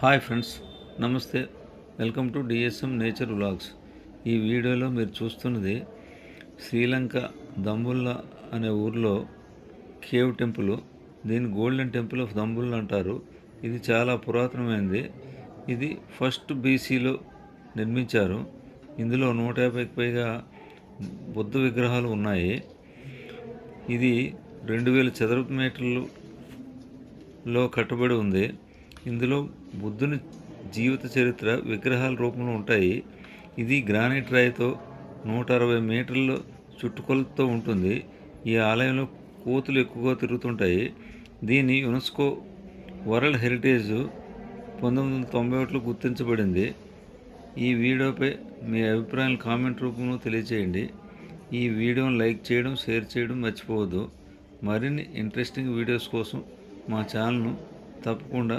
Hi friends namaste. Welcome to DSM nature vlogs. ఈ వీడియోలో మీరు చూస్తున్నది శ్రీలంక దంబుల్లా అనే ఊర్లో కేవ్ టెంపుల్. దీన్ని గోల్డెన్ టెంపుల్ ఆఫ్ దంబుల్లా అంటారు. ఇది చాలా పురాతనమైనది ఇది ఫస్ట్ బీసీలో నిర్మించారు. ఇందులో నూట యాభైకి పైగా బుద్ధ విగ్రహాలు ఉన్నాయి. ఇది రెండు వేల చదరపు మీటర్లు లో కట్టబడి ఉంది. ఇందులో బుద్ధుని జీవిత చరిత్ర విగ్రహాల రూపంలో ఉంటాయి. ఇది గ్రానైట్ రాయితో నూట అరవై మీటర్ల చుట్టుకొలతో ఉంటుంది. ఈ ఆలయంలో కోతులు ఎక్కువగా తిరుగుతుంటాయి. దీని యునెస్కో వరల్డ్ హెరిటేజ్ పంతొమ్మిది వందల తొంభై ఒకటిలో గుర్తించబడింది. ఈ వీడియోపై మీ అభిప్రాయాలు కామెంట్ రూపంలో తెలియచేయండి. ఈ వీడియోను లైక్ చేయడం షేర్ చేయడం మర్చిపోవద్దు. మరిన్ని ఇంట్రెస్టింగ్ వీడియోస్ కోసం మా ఛానల్ను తప్పకుండా